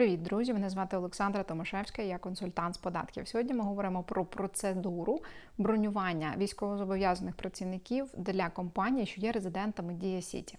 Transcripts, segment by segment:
Привіт, друзі! Мене звати Олександра Томашевська, я консультант з податків. Сьогодні ми говоримо про процедуру бронювання військовозобов'язаних працівників для компаній, що є резидентами Дія Сіті.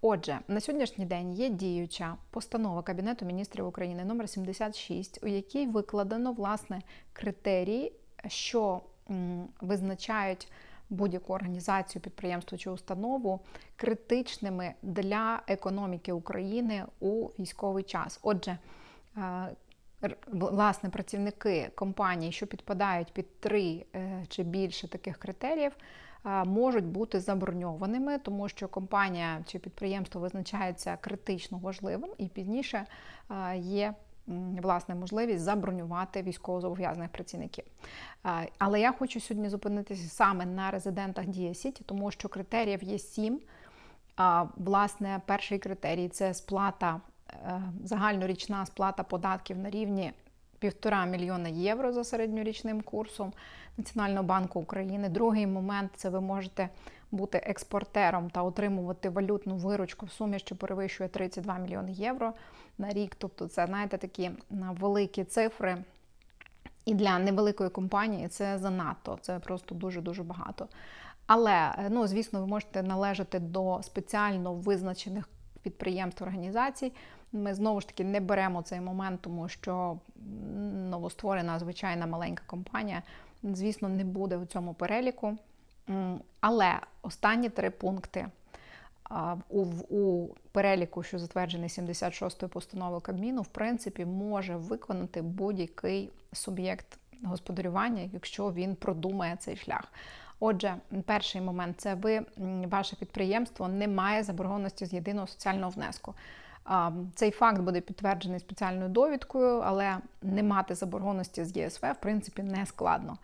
Отже, на сьогоднішній день є діюча постанова Кабінету міністрів України номер 76, у якій викладено власне критерії, що визначають будь-яку організацію, підприємство чи установу критичними для економіки України у військовий час. Отже, е, власне, працівники компаній, що підпадають під три е, чи більше таких критеріїв, е, можуть бути заброньованими, тому що компанія чи підприємство визначається критично важливим і пізніше є власне можливість забронювати військовозобов'язаних працівників. Е, Але я хочу сьогодні зупинитися саме на резидентах Дія Сіті, тому що критеріїв є сім. Власне, перший критерій це сплата, е, загальнорічна сплата податків на рівні півтора мільйона євро за середньорічним курсом Національного банку України. Другий момент це ви можете бути експортером та отримувати валютну виручку в сумі, що перевищує 32 мільйони євро на рік. Тобто, це знаєте такі великі цифри. І для невеликої компанії це занадто, це просто дуже-дуже багато. Але, е, ну, звісно, ви можете належати до спеціально визначених підприємств організацій. Ми знову ж таки не беремо цей момент, тому що новостворена звичайна маленька компанія, звісно, не буде у цьому переліку. Але останні три пункти у, у переліку, що затверджений 76-ю постановою Кабміну, в принципі, може виконати будь-який суб'єкт господарювання, якщо він продумає цей шлях. Отже, перший момент це ви, ваше підприємство не має заборгованості з єдиного соціального внеску. Цей факт буде підтверджений спеціальною довідкою, але не мати заборгованості з ЄСВ, в принципі, не складно.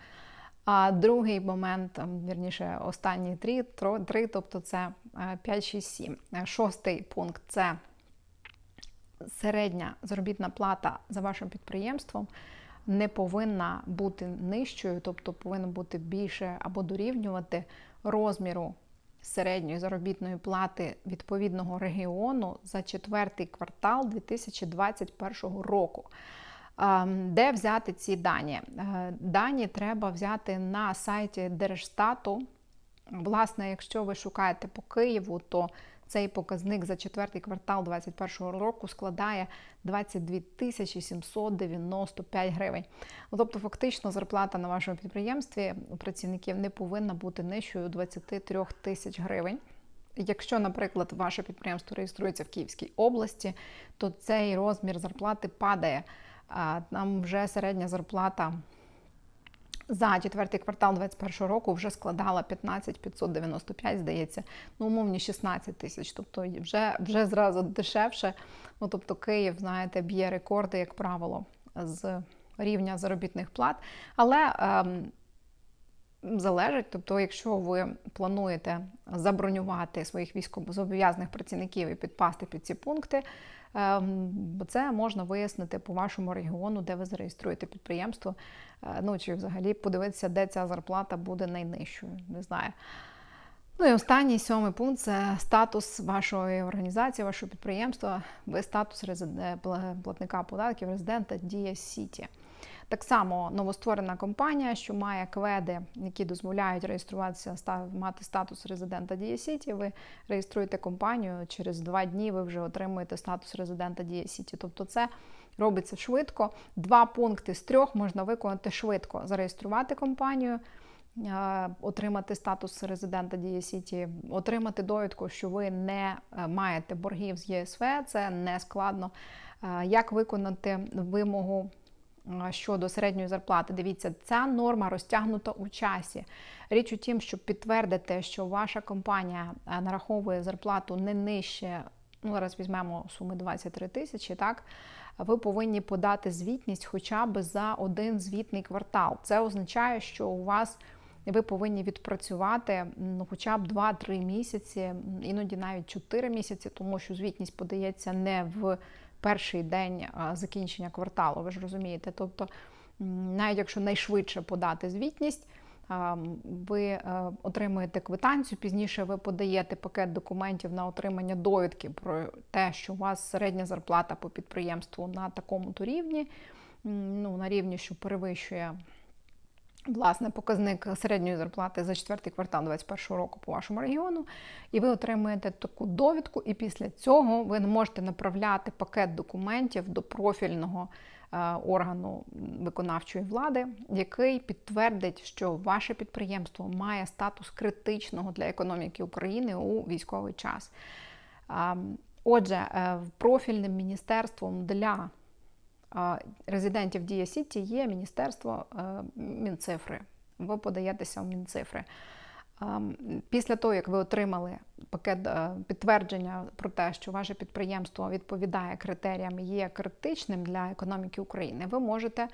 А другий момент, вірніше, останні три, три тобто це е, 5, 6, 7. Е, Шостий пункт це середня заробітна плата за вашим підприємством не повинна бути нижчою, тобто повинна бути більше або дорівнювати розміру середньої заробітної плати відповідного регіону за четвертий квартал 2021 року. Де взяти ці дані? Е, Дані треба взяти на сайті Держстату. Власне, якщо ви шукаєте по Києву, то цей показник за четвертий квартал 2021 року складає 22 тисячі 795 гривень. Ну, Тобто, фактично, зарплата на вашому підприємстві у працівників не повинна бути нижчою 23 тисяч гривень. Якщо, наприклад, ваше підприємство реєструється в Київській області, то цей розмір зарплати падає. А, Там вже середня зарплата за четвертий квартал 2021 року вже складала 15 595, здається, ну умовні 16 тисяч. Тобто вже, вже зразу дешевше. Ну тобто Київ, знаєте, б'є рекорди, як правило, з рівня заробітних плат. Але ем, залежить, тобто, якщо ви плануєте забронювати своїх військовозобов'язаних працівників і підпасти під ці пункти, ем, це можна вияснити по вашому регіону, де ви зареєструєте підприємство. Е, Ну чи взагалі подивитися, де ця зарплата буде найнижчою. Не знаю. Ну і останній сьомий пункт це статус вашої організації, вашого підприємства. Ви статус резиде- платника податків резидента Дія Сіті. Так само новостворена компанія, що має кведи, які дозволяють реєструватися, мати статус резидента Дія Сіті. Ви реєструєте компанію, через два дні ви вже отримуєте статус резидента Дія Сіті. Тобто це робиться швидко. Два пункти з трьох можна виконати швидко: зареєструвати компанію. е, Отримати статус резидента Дія Сіті, отримати довідку, що ви не е, маєте боргів з ЄСВ, це не складно. Е, Як виконати вимогу щодо середньої зарплати? Дивіться, ця норма розтягнута у часі. Річ у тім, щоб підтвердити, що ваша компанія е, нараховує зарплату не нижче, ну зараз візьмемо суми 23 тисячі, так ви повинні подати звітність хоча б за один звітний квартал. Це означає, що у вас ви повинні відпрацювати ну, хоча б 2-3 місяці, іноді навіть 4 місяці, тому що звітність подається не в перший день закінчення кварталу. Ви ж розумієте. Тобто, навіть якщо найшвидше подати звітність, ви е, отримуєте квитанцію. Пізніше ви подаєте пакет документів на отримання довідки про те, що у вас середня зарплата по підприємству на такому-то рівні, ну, на рівні, що перевищує. Власне, показник середньої зарплати за четвертий квартал 2021 року по вашому регіону, і ви отримуєте таку довідку, і після цього ви можете направляти пакет документів до профільного е, органу виконавчої влади, який підтвердить, що ваше підприємство має статус критичного для економіки України у військовий час. Отже, е, профільним міністерством для резидентів Дія Сіті є Міністерство е, Мінцифри. Ви подаєтеся в Мінцифри. Після того, як ви отримали пакет е, підтвердження про те, що ваше підприємство відповідає критеріям, і є критичним для економіки України, ви можете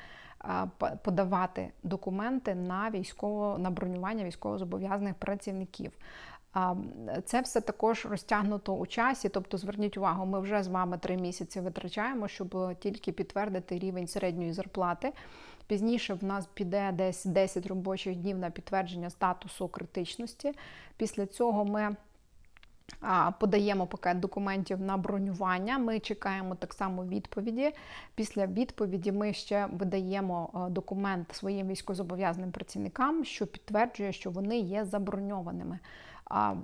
подавати документи на військово на бронювання військовозобов'язаних працівників. Це все також розтягнуто у часі. Тобто, зверніть увагу, ми вже з вами три місяці витрачаємо, щоб тільки підтвердити рівень середньої зарплати. Пізніше в нас піде десь 10 робочих днів на підтвердження статусу критичності. Після цього ми подаємо пакет документів на бронювання. Ми чекаємо так само відповіді. Після відповіді ми ще видаємо е, документ своїм військовозобов'язаним працівникам, що підтверджує, що вони є заброньованими. А,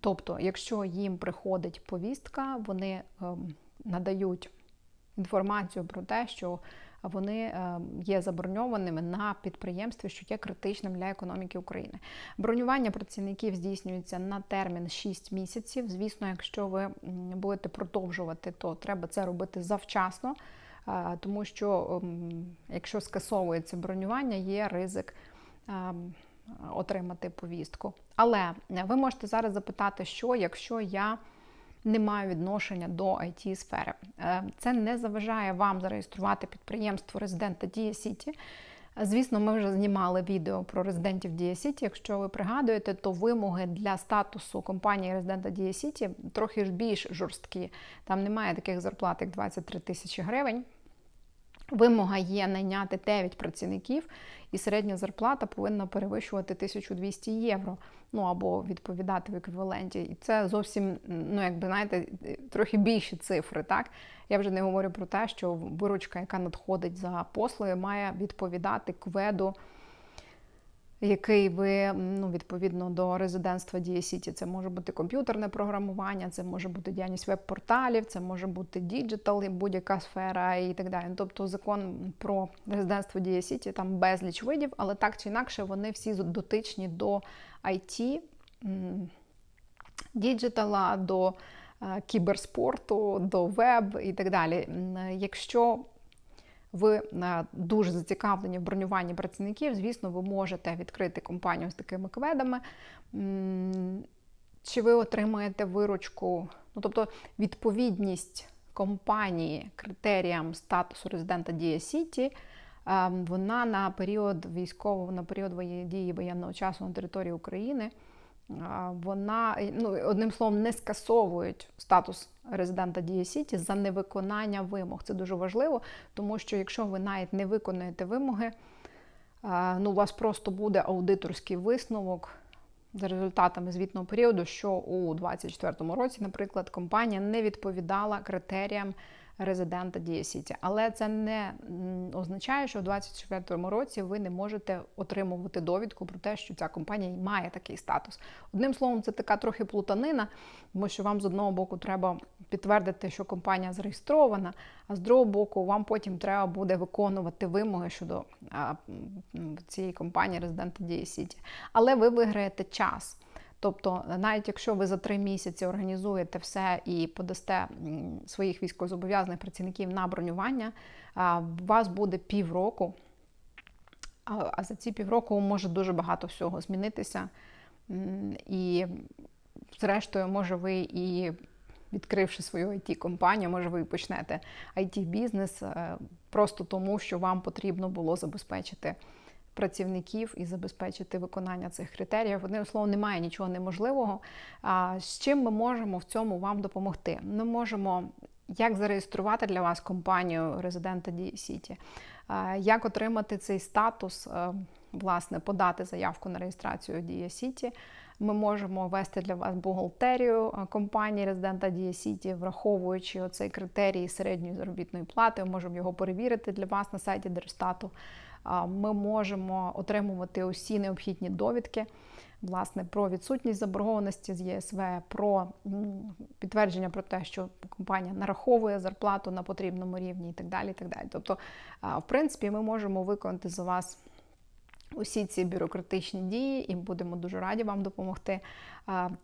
Тобто, якщо їм приходить повістка, вони ем, надають інформацію про те, що вони е, є заброньованими на підприємстві, що є критичним для економіки України. Бронювання працівників здійснюється на термін 6 місяців. Звісно, якщо ви будете продовжувати, то треба це робити завчасно, е, тому що ем, якщо скасовується бронювання, є ризик. Отримати повістку. Але ви можете зараз запитати, що якщо я не маю відношення до it сфери Це не заважає вам зареєструвати підприємство резидента Дія Сіті. Звісно, ми вже знімали відео про резидентів Дія Сіті. Якщо ви пригадуєте, то вимоги для статусу компанії резидента Дія Сіті трохи ж більш жорсткі. Там немає таких зарплат, як 23 тисячі гривень. Вимога є найняти 9 працівників, і середня зарплата повинна перевищувати 1200 євро, ну або відповідати в еквіваленті. І це зовсім, ну якби знаєте, трохи більші цифри. Так я вже не говорю про те, що виручка, яка надходить за послуги, має відповідати кведу який ви ну, відповідно до резидентства Дія Сіті. Це може бути комп'ютерне програмування, це може бути діяльність веб-порталів, це може бути діджитал, будь-яка сфера і так далі. Тобто закон про резидентство Дія Сіті там безліч видів, але так чи інакше вони всі дотичні до IT, діджитала, до е, кіберспорту, до веб і так далі. Якщо ви е, дуже зацікавлені в бронюванні працівників, звісно, ви можете відкрити компанію з такими кведами. Чи ви отримаєте виручку, ну тобто відповідність компанії критеріям статусу резидента Дія Сіті, вона на період військового, на період дії воєнного часу на території України вона ну одним словом не скасовують статус резидента Дія Сіті за невиконання вимог. Це дуже важливо, тому що якщо ви навіть не виконуєте вимоги, ну у вас просто буде аудиторський висновок. За результатами звітного періоду, що у 2024 році, наприклад, компанія не відповідала критеріям резидента Дія Сіті. Але це не означає, що у 2024 році ви не можете отримувати довідку про те, що ця компанія має такий статус. Одним словом, це така трохи плутанина, тому що вам з одного боку треба підтвердити, що компанія зареєстрована, а з другого боку, вам потім треба буде виконувати вимоги щодо цієї компанії резидента Дія Сіті. Але ви виграєте час. Тобто, навіть якщо ви за три місяці організуєте все і подасте своїх військовозобов'язаних працівників на бронювання, у вас буде півроку, а за ці півроку може дуже багато всього змінитися. І, зрештою, може ви і відкривши свою it компанію може ви почнете it бізнес е, просто тому, що вам потрібно було забезпечити працівників і забезпечити виконання цих критеріїв. Одним словом, немає нічого неможливого. З чим ми можемо в цьому вам допомогти? Ми можемо як зареєструвати для вас компанію резидента Дія Сіті, е, як отримати цей статус, е, власне, подати заявку на реєстрацію Дія Сіті. Ми можемо ввести для вас бухгалтерію е, компанії резидента Дія Сіті, враховуючи оцей критерій середньої заробітної плати. Ми можемо його перевірити для вас на сайті Держстату. Ми можемо отримувати усі необхідні довідки. Власне, про відсутність заборгованості з ЄСВ, про підтвердження про те, що компанія нараховує зарплату на потрібному рівні і так далі. І так далі. Тобто, в принципі, ми можемо виконати за вас усі ці бюрократичні дії, і будемо дуже раді вам допомогти.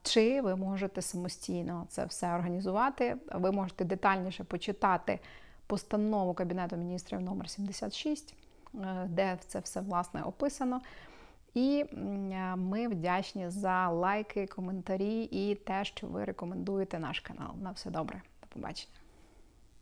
Чи ви можете самостійно це все організувати? Ви можете детальніше почитати постанову Кабінету міністрів номер 76, е, де це все власне описано. І е, ми вдячні за лайки, коментарі і те, що ви рекомендуєте наш канал. На все добре. До побачення.